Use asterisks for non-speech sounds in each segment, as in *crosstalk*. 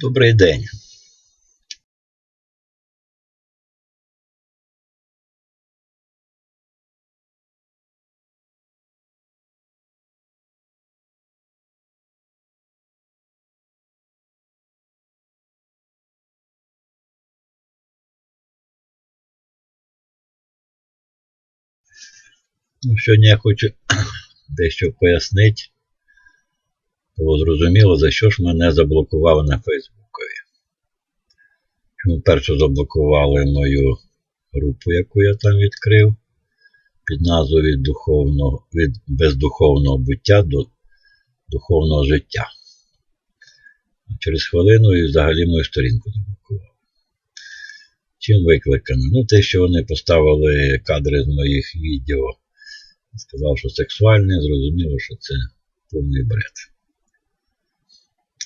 Добрий день. Ну, Сьогодні я хочу *coughs* дещо пояснити. Було зрозуміло, за що ж мене заблокували на Фейсбукові. Чому перше заблокували мою групу, яку я там відкрив, під назвою від, духовного, від бездуховного буття до духовного життя. А Через хвилину і взагалі мою сторінку заблокували. Чим викликано? Ну, те, що вони поставили кадри з моїх відео, сказав, що сексуальне, зрозуміло, що це повний бред.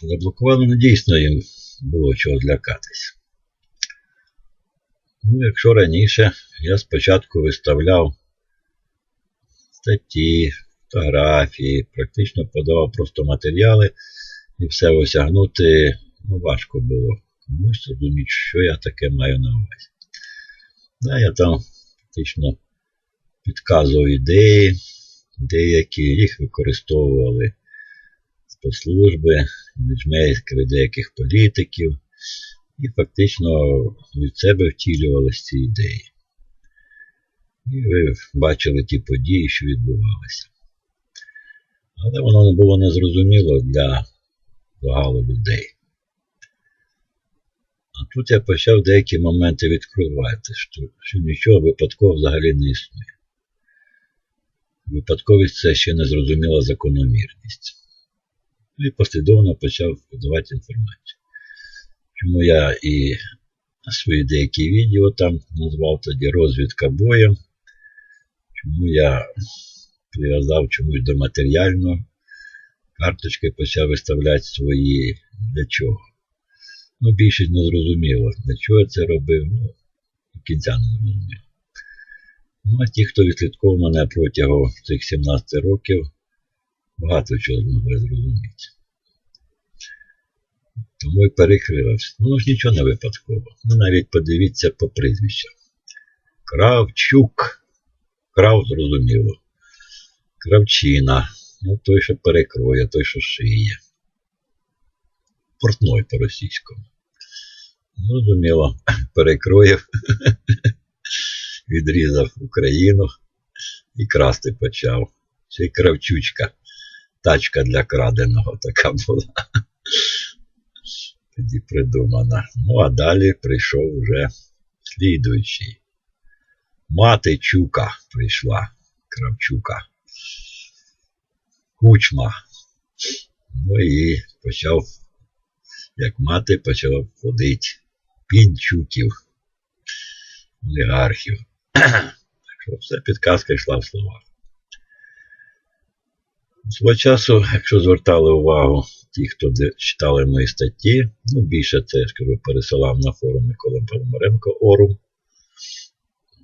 Заблокували, ну дійсно їм було чого злякатись. Ну, якщо раніше я спочатку виставляв статті, фотографії, практично подавав просто матеріали і все осягнути, ну, важко було комусь зрозуміти, що я таке маю на увазі. Да, я там фактично підказував ідеї, деякі їх використовували спецслужби, бюджмейскери деяких політиків, і фактично від себе втілювалися ці ідеї. І ви бачили ті події, що відбувалися. Але воно не було незрозуміло для загалу людей. А тут я почав деякі моменти відкривати, що, що нічого випадково взагалі не існує. Випадковість це ще незрозуміла закономірність. І послідовно почав подавати інформацію. Чому я і свої деякі відео там назвав тоді розвідка боєм, чому я прив'язав чомусь до матеріального, карточки почав виставляти свої для чого. Ну, більшість не зрозуміло, для чого я це робив, ну, кінця не зрозуміло. Ну, а ті, хто відслідковував мене протягом цих 17 років, багато чого змогли зрозуміти. Тому і перекривався. Ну ж нічого не випадково. Ну навіть подивіться по прізвищам. Кравчук. Крав зрозуміло. Кравчина. Ну той, що перекроє, той, що шиє. Портной по-російському. Зрозуміло, *clears throat* перекроїв, *clears throat* відрізав Україну і красти почав. Ще й кравчучка. Тачка для краденого така була. Тоді придумана. Ну, а далі прийшов вже слідуючий. Мати Чука прийшла, Кравчука. Кучма. Ну і почав, як мати, почала ходити пінчуків, олігархів. Так що все підказка йшла в словах. Свого часу, якщо звертали увагу ті, хто читали мої статті, ну більше це я скажу, пересилав на форум Миколи Пономаренко Орум,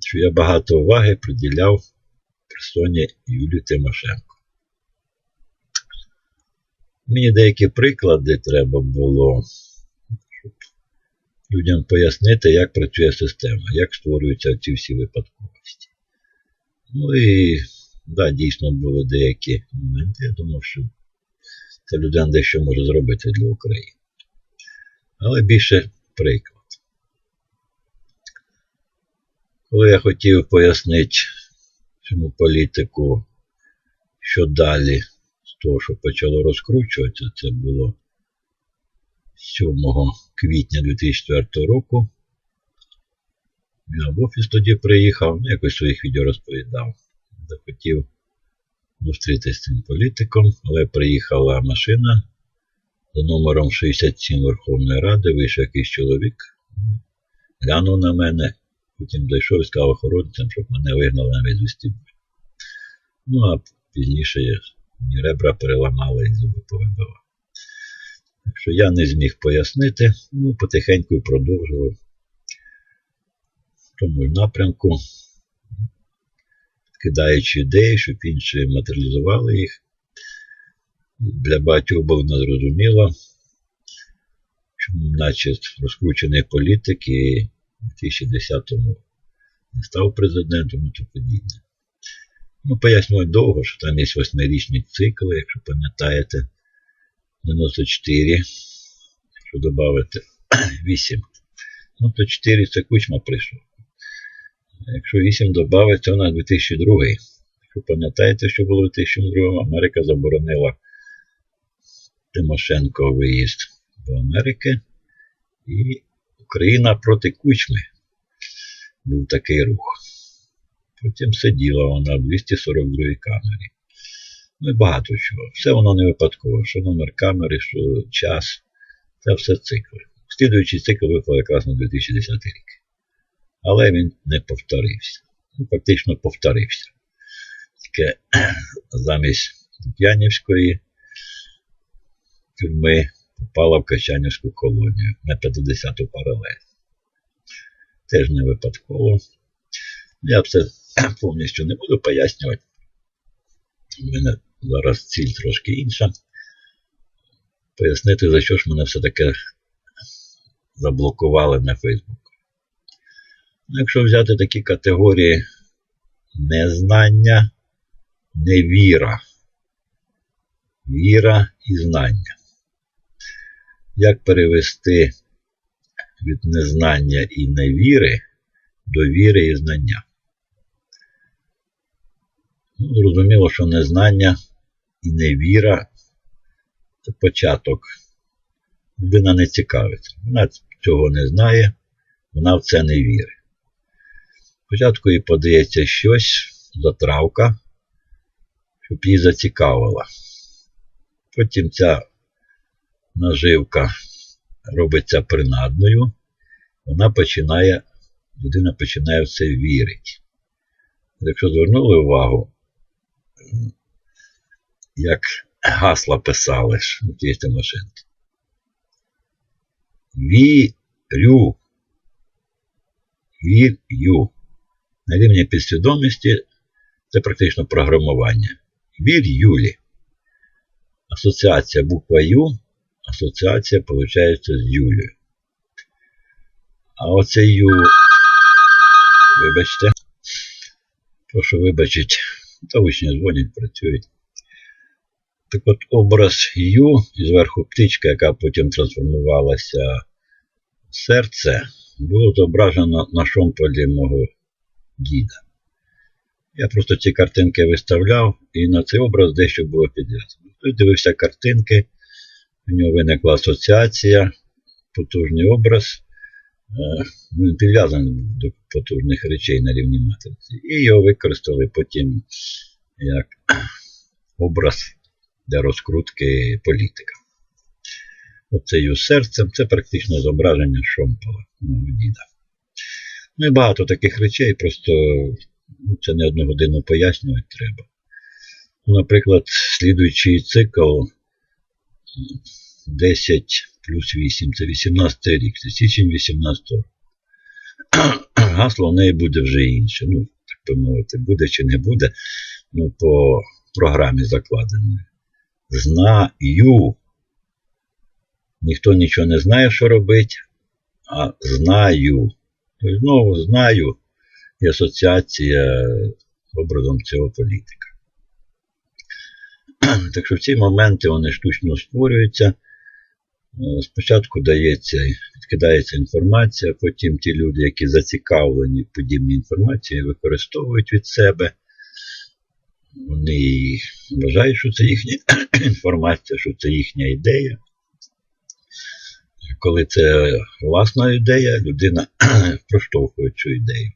що я багато уваги приділяв персоні Юлії Тимошенко. Мені деякі приклади треба було, щоб людям пояснити, як працює система, як створюються ці всі випадковості. Ну і да, дійсно були деякі моменти. Я думав, що ця людина дещо може зробити для України. Але більше приклад. Коли я хотів пояснити цьому політику, що далі з того, що почало розкручуватися, це було 7 квітня 2004 року. Я в офіс тоді приїхав, ну, якось своїх відео розповідав. Захотів зустрітися з цим політиком, але приїхала машина за номером 67 Верховної Ради, вийшов якийсь чоловік, глянув на мене, потім зайшов і сказав охоронцям, щоб мене вигнали на весь Ну, а пізніше мені ребра переламали і зуби повибивали. Так що я не зміг пояснити, ну, потихеньку продовжував в тому ж напрямку кидаючи ідеї, щоб інші матеріалізували їх. Для багатьох було незрозуміло, чому, значить, розкручений політик і в 2010-му не став президентом і тому подібне. Ну, пояснювати довго, що там є восьмирічні цикли, якщо пам'ятаєте, 94, якщо додати 8, *clears throat* ну то 4 це кучма прийшов. Якщо 8 додати, то на 2002. Якщо пам'ятаєте, що було в 2002 Америка заборонила Тимошенко виїзд до Америки. І Україна проти кучми. Був такий рух. Потім сиділа вона в 242 камері. Ну і багато чого. Все воно не випадково, що номер камери, що час. Це все цикли. Слідуючий цикл випав якраз на 2010 рік. Але він не повторився. Ну, Фактично повторився. Тільки *clears throat* замість П'янівської тюрми попала в Качанівську колонію на 50-ту паралель. Теж не випадково. Я все *clears throat* повністю не буду пояснювати. У мене зараз ціль трошки інша. Пояснити, за що ж мене все-таки заблокували на Фейсбуку. Ну, якщо взяти такі категорії незнання, невіра, віра і знання. Як перевести від незнання і невіри до віри і знання? Ну, Зрозуміло, що незнання і невіра це початок. Людина не цікавиться. Вона цього не знає, вона в це не вірить. Спочатку їй подається щось, затравка, щоб її зацікавила. Потім ця наживка робиться принадною, вона починає, людина починає в це вірити. Якщо звернули увагу, як гасла писали ж у тій Тимошенки. Вірю. Вірю. На рівні підсвідомості це практично програмування. Вір Юлі. Асоціація буква Ю, асоціація, виходить, з Юлею. А оце Ю, вибачте, прошу вибачить, та учні дзвонять, працюють. Так от образ Ю і зверху птичка, яка потім трансформувалася в серце, було зображено на шомполі мого діда. Я просто ці картинки виставляв і на цей образ дещо було підв'язано. Той дивився картинки, у нього виникла асоціація, потужний образ. Він підв'язаний до потужних речей на рівні матриці. І його використали потім як *clears throat* образ для розкрутки політика. Оцею серцем це практично зображення Шомпола, мого діда. Ну і багато таких речей, просто ну, це не одну годину пояснювати треба. Наприклад, слідуючий цикл 10 плюс 8 це 18 рік, це січень 18 року. *clears throat* Гасло в неї буде вже інше. Ну, так би мовити, буде чи не буде, ну, по програмі закладено. Знаю. Ніхто нічого не знає, що робити, а знаю. Знову знаю і асоціація образом цього політика. *clears throat* Так що в ці моменти вони штучно створюються. Спочатку дається, відкидається інформація, потім ті люди, які зацікавлені подібній інформації, використовують від себе. Вони вважають, що це їхня *clears throat* інформація, що це їхня ідея. Коли це власна ідея, людина *clears throat* проштовхує цю ідею.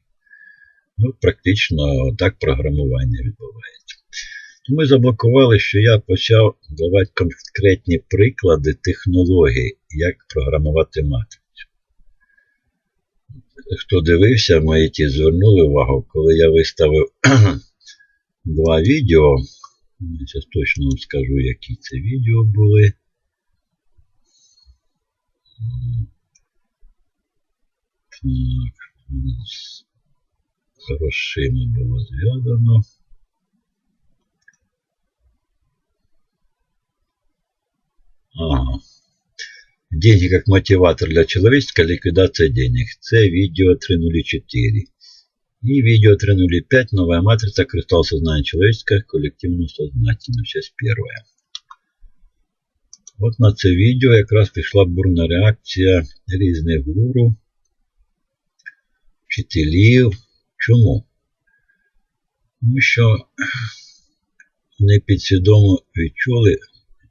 Ну, Практично так програмування відбувається. Ми заблокували, що я почав давати конкретні приклади технологій, як програмувати матрицю. Хто дивився, мої ті звернули увагу, коли я виставив *clears throat* два відео. Я зараз точно вам скажу, які це відео були. з грошима було зв'язано. Ага. Деньги как мотиватор для человеческой ликвидации денег. Це видео 304. И видео 305. Новая матрица кристалл сознания человеческого коллективного сознательного. Часть первая. От на це відео якраз пішла бурна реакція різних гуру, вчителів. Чому? Тому що вони підсвідомо відчули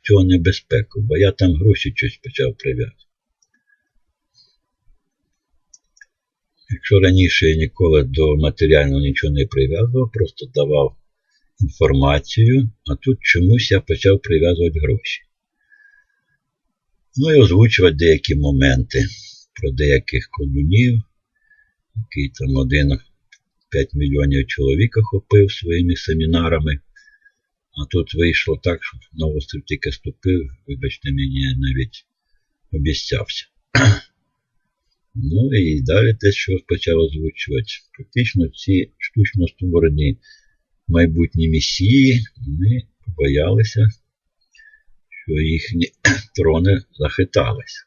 цього небезпеку, бо я там гроші щось почав прив'язувати. Якщо раніше я ніколи до матеріального нічого не прив'язував, просто давав інформацію, а тут чомусь я почав прив'язувати гроші. Ну і озвучувати деякі моменти про деяких колунів, який там один 5 мільйонів чоловік охопив своїми семінарами. А тут вийшло так, що на острів тільки ступив, вибачте мені, навіть обіцявся. *clears throat* Ну і далі те, що почав озвучувати. Практично ці штучно створені майбутні місії, вони боялися, що їхні *clears throat* трони захиталися.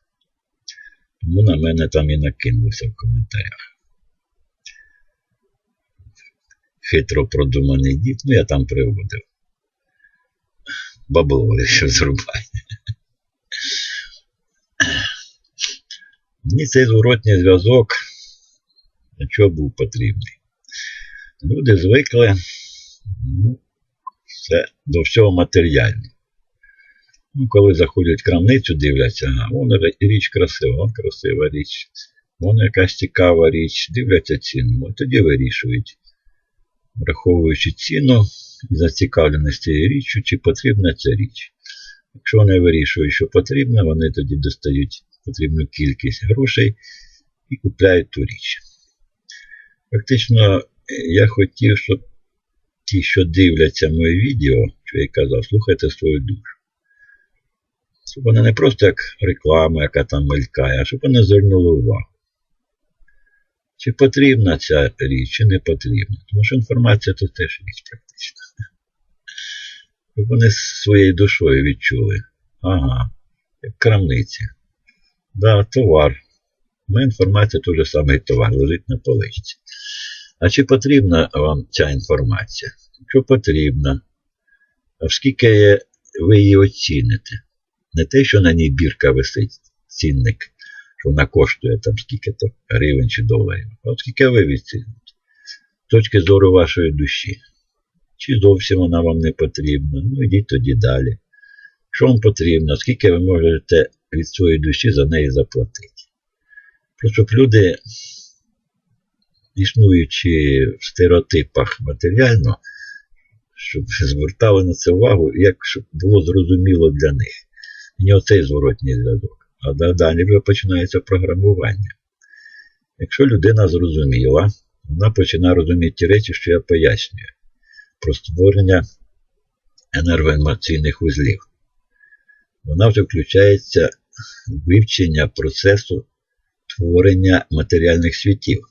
Тому на мене там і накинулися в коментарях. Хитро продуманий дід, ну я там приводив. Бабло, що зрубає. Мені цей зворотній зв'язок для чого був потрібний. Люди звикли ну, все, до всього матеріального. Ну, коли заходять в крамницю, дивляться, а вон річ красива, вон красива річ, вон якась цікава річ, дивляться ціну. Тоді вирішують, враховуючи ціну і зацікавленість цією річчю, чи потрібна ця річ. Якщо вони вирішують, що потрібно, вони тоді достають потрібну кількість грошей і купляють ту річ. Фактично, я хотів, щоб ті, що дивляться моє відео, що я казав, слухайте свою душу. Щоб вона не просто як реклама, яка там мелькає, а щоб вони звернули увагу. Чи потрібна ця річ, чи не потрібна. Тому що інформація це теж річ практично. Щоб вони своєю душою відчули. Ага, як крамниці. Да, товар. Ну, інформація той же самий товар, лежить на поличці. А чи потрібна вам ця інформація? Якщо потрібна, а скільки ви її оціните? Не те, що на ній бірка висить, цінник, вона коштує там скільки-то гривень чи доларів, а скільки ви відціните? З точки зору вашої душі. Чи зовсім вона вам не потрібна? Ну, йдіть тоді далі. Що вам потрібно, скільки ви можете від своєї душі за неї заплатити? Просто щоб люди, існуючи в стереотипах матеріально, щоб звертали на це увагу, як щоб було зрозуміло для них. Не оцей зворотній зв'язок. А далі вже починається програмування. Якщо людина зрозуміла, вона починає розуміти ті речі, що я пояснюю, про створення енергоемоційних вузлів. Вона вже включається в вивчення процесу творення матеріальних світів.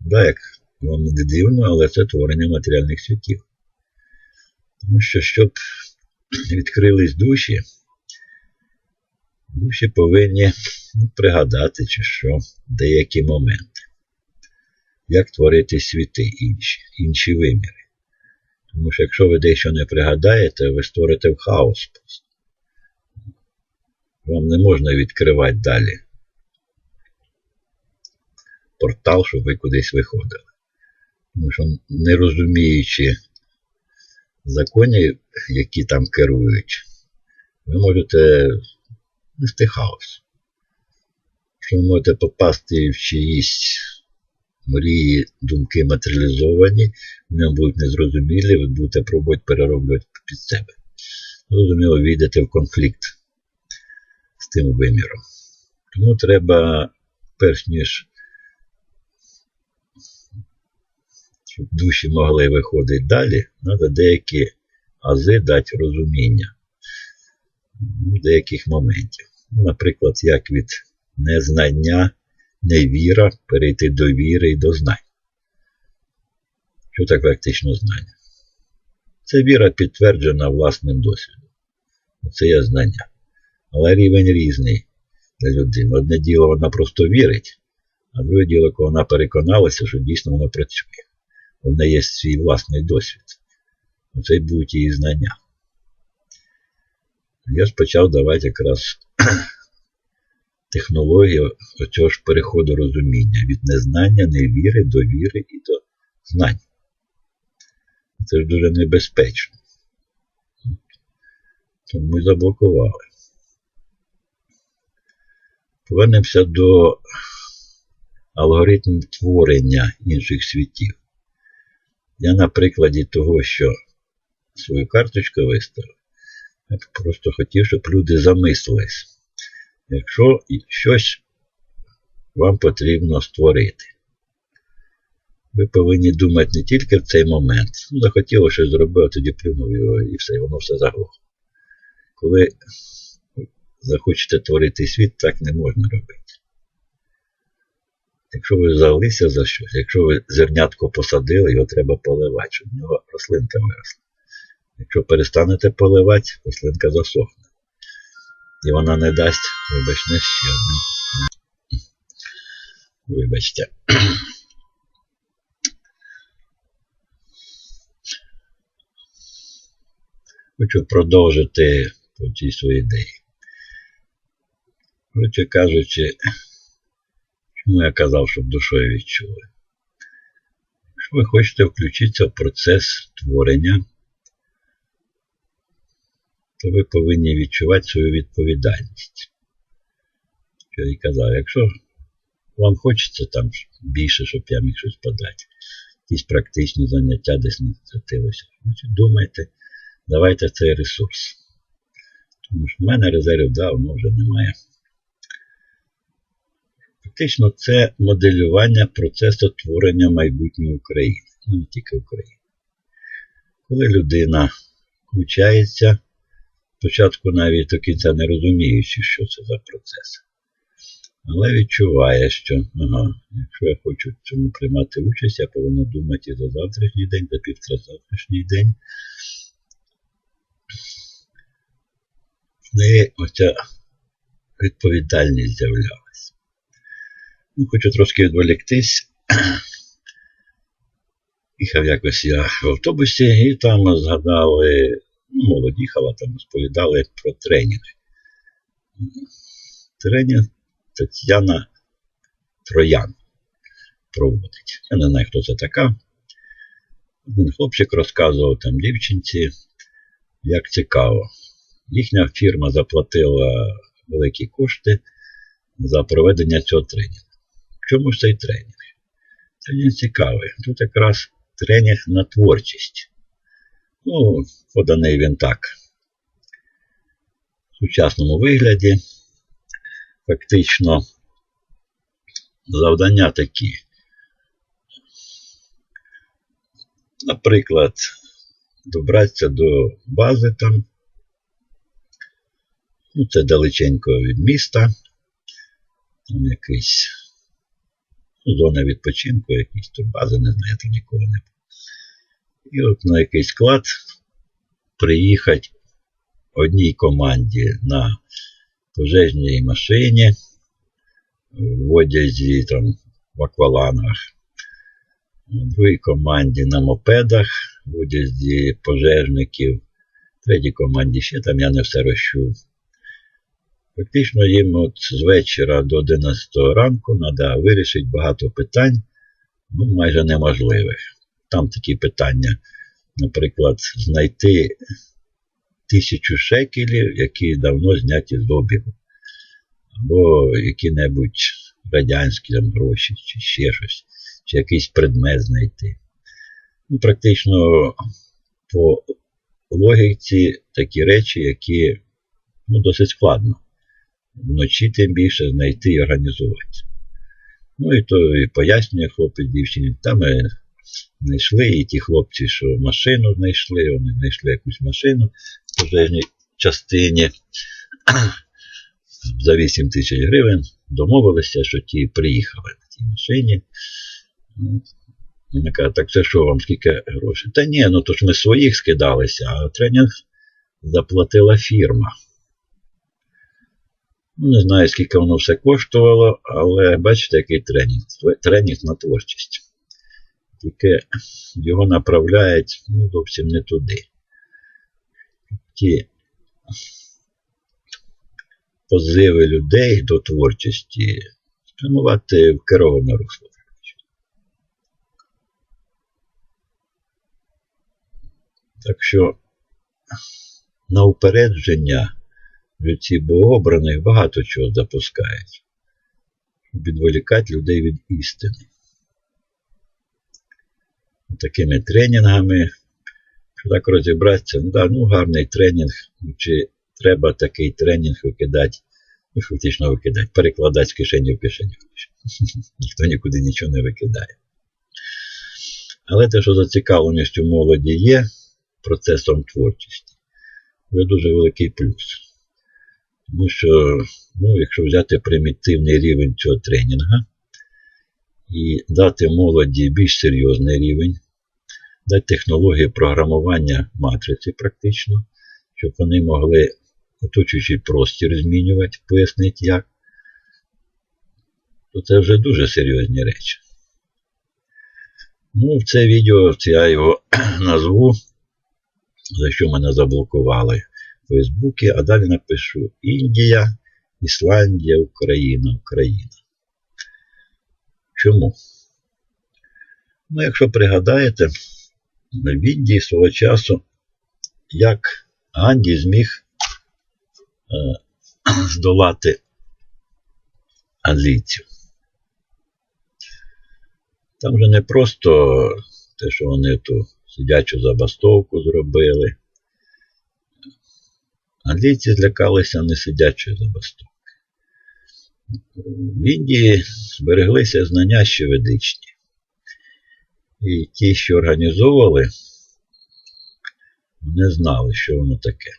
Да, як вам не дивно, але це творення матеріальних світів. Тому що, щоб відкрились душі, душі повинні пригадати, чи що, деякі моменти. Як творити світи інші, інші виміри. Тому що якщо ви дещо не пригадаєте, ви створите в хаос просто. Вам не можна відкривати далі портал, щоб ви кудись виходили. Тому що, не розуміючи законів, які там керують, ви можете хаос. Що ви можете попасти в чиїсь мрії, думки матеріалізовані, вони будуть незрозумілі, ви будете пробувати перероблювати під себе. Зрозуміло, війдете в конфлікт з тим виміром. Тому треба, перш ніж щоб душі могли виходити далі, треба деякі ази дати розуміння деяких моментів. Ну, Наприклад, як від незнання, невіра перейти до віри і до знань. Що так практично знання? Це віра підтверджена власним досвідом. Це є знання. Але рівень різний для людини. Одне діло вона просто вірить, а друге діло, коли вона переконалася, що дійсно воно працює. У неї є свій власний досвід. Оце й будуть її знання. Я ж почав давати якраз *clears throat* технологію цього ж переходу розуміння від незнання, невіри до віри і до знань. Це ж дуже небезпечно. Тому і заблокували. Повернемося до алгоритмів творення інших світів. Я на прикладі того, що свою карточку виставив, я просто хотів, щоб люди замислились, якщо щось вам потрібно створити. Ви повинні думати не тільки в цей момент. Ну, захотіло щось зробити, тоді плюнув його і все, і воно все заглохло. Коли захочете творити світ, так не можна робити. Якщо ви взялися за щось, якщо ви зернятко посадили, його треба поливати, щоб в нього рослинка виросла. Якщо перестанете поливати, рослинка засохне. І вона не дасть, вибачте, ще одне. Вибачте. Хочу продовжити по цій своїй ідеї. Коротше кажучи, чому я казав, щоб душою відчули. Якщо ви хочете включитися в процес творення, то ви повинні відчувати свою відповідальність. І казав, якщо вам хочеться там більше, щоб я міг щось подати, якісь практичні заняття десь не значить думайте, давайте цей ресурс. Тому що в мене резервів давно вже немає. Фактично, це моделювання процесу творення майбутньої України, ну не тільки України. Коли людина включається, спочатку навіть до кінця не розуміючи, що це за процес, але відчуває, що ага, якщо я хочу в цьому приймати участь, я повинен думати і за завтрашній день, за півтразавтрашній день. Неї оця відповідальність з'являлася. Ну, Хочу трошки відволіктись. Їхав якось я в автобусі і там згадали, ну, молодь їхала, там розповідали про тренінг. Тренінг Тетяна Троян проводить. Я не знаю, хто це така. Один хлопчик розказував там дівчинці, як цікаво. Їхня фірма заплатила великі кошти за проведення цього тренінгу. В чому ж цей тренінг? Тренінг цікавий. Тут якраз тренінг на творчість. Ну, поданий він так. В сучасному вигляді. Фактично завдання такі. Наприклад, добратися до бази там. Ну, це далеченько від міста. Там якийсь ну, зона відпочинку, якісь тут бази, не знаю, там ніколи не. І от на якийсь склад приїхати одній команді на пожежній машині, в одязі там в аквалангах, другій команді на мопедах, в одязі пожежників, третій команді ще там я не все розчув. Фактично їм от з вечора до 11 ранку треба вирішити багато питань, ну, майже неможливих. Там такі питання, наприклад, знайти тисячу шекелів, які давно зняті з обігу, або які-небудь радянські там, гроші, чи ще щось, чи якийсь предмет знайти. Ну, Практично по логіці такі речі, які ну, досить складно вночі тим більше знайти і організувати. Ну і то і пояснює хлопець дівчині. Там знайшли і ті хлопці, що машину знайшли, вони знайшли якусь машину в пожежній частині *clears throat* за 8 тисяч гривень. Домовилися, що ті приїхали на тій машині. Вона каже, так це що вам, скільки грошей? Та ні, ну то ж ми своїх скидалися, а тренінг заплатила фірма. Ну, Не знаю, скільки воно все коштувало, але бачите, який тренінг. Тренінг на творчість. Тільки його направляють ну, зовсім не туди. Ті позиви людей до творчості спрямувати в кероване русло. Так що на упередження ці богообраних багато чого запускають, щоб відволікати людей від істини. Такими тренінгами, так розібратися, ну, да, ну гарний тренінг, чи треба такий тренінг викидати, ну, фактично викидати, перекладати з кишені в кишеню. *laughs* Ніхто нікуди нічого не викидає. Але те, що зацікавленість у молоді є процесом творчості, це дуже великий плюс. Тому що, ну, якщо взяти примітивний рівень цього тренінга і дати молоді більш серйозний рівень, дати технології програмування матриці практично, щоб вони могли оточуючий простір змінювати, пояснити як, то це вже дуже серйозні речі. Ну, в це відео я його *clears throat* назву, за що мене заблокували. Фейсбуці, а далі напишу Індія, Ісландія, Україна, Україна. Чому? Ну, якщо пригадаєте, в Індії свого часу, як Ганді зміг е, здолати англійців. Там же не просто те, що вони ту сидячу забастовку зробили. Англійці злякалися несидячої забастовки. В Індії збереглися знання ще ведичні. І ті, що організовували, не знали, що воно таке.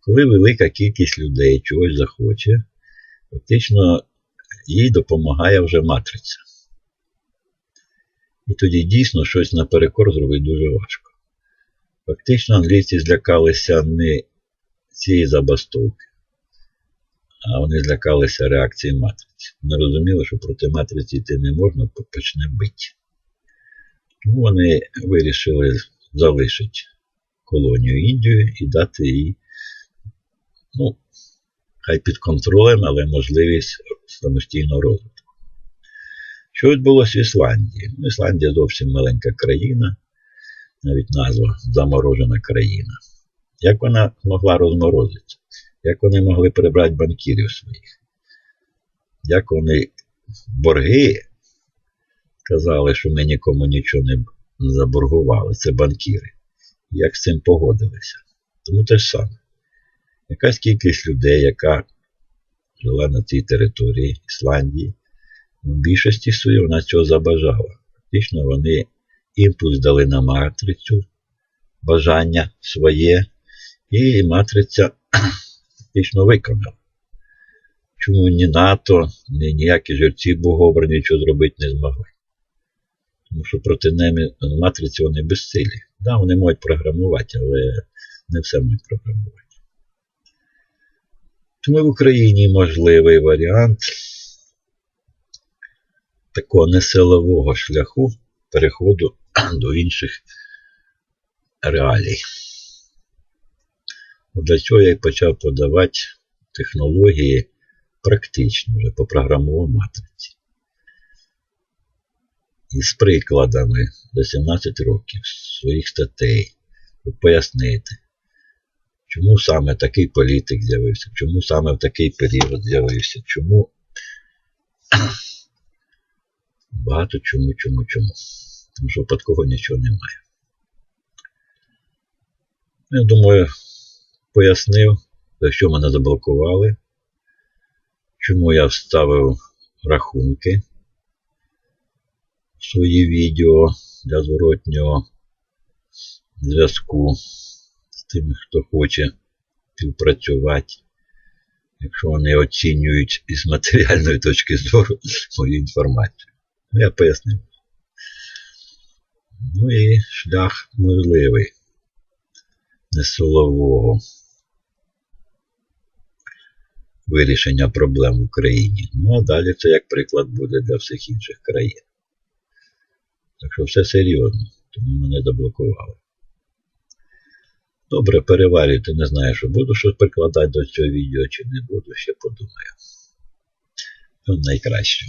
Коли велика кількість людей чогось захоче, фактично їй допомагає вже матриця. І тоді дійсно щось наперекор зробити дуже важко. Фактично англійці злякалися не цієї забастовки. А вони злякалися реакції матриці. Вони розуміли, що проти матриці йти не можна, почне бити. Вони вирішили залишити колонію Індію і дати їй, ну, хай під контролем, але можливість самостійного розвитку. Що відбулося в Ісландії? Ну, Ісландія зовсім маленька країна, навіть назва заморожена країна. Як вона могла розморозитися? Як вони могли прибрати банкірів своїх? Як вони борги казали, що ми нікому нічого не заборгували, це банкіри. Як з цим погодилися? Тому те ж саме. Якась кількість людей, яка жила на цій території Ісландії, в більшості своїй вона цього забажала. Фактично вони імпульс дали на матрицю, бажання своє, і матриця фактично виконала. Чому ні НАТО, ні ніякі жерці богобрані нічого зробити не змогли? Тому що проти ними матриці вони безсилі. Да, вони можуть програмувати, але не все можуть програмувати. Тому в Україні можливий варіант такого несилового шляху переходу *clears throat* до інших реалій. Для цього я і почав подавати технології практично вже по програмовій матриці. І з прикладами за 17 років своїх статей, щоб пояснити, чому саме такий політик з'явився, чому саме в такий період з'явився, чому *clears throat* багато чому, чому, чому. Тому що випадково нічого немає. Я думаю, пояснив, за що мене заблокували, чому я вставив рахунки свої відео для зворотнього зв'язку з тими, хто хоче співпрацювати, якщо вони оцінюють із матеріальної точки зору *laughs* мою інформацію. Я пояснив. Ну і шлях можливий, не силового. вирішення проблем в Україні. Ну а далі це як приклад буде для всіх інших країн. Так що все серйозно, тому мене заблокували. Добре, переварюйте, не знаю, що буду щось прикладати до цього відео чи не буду, ще подумаю. Найкраще.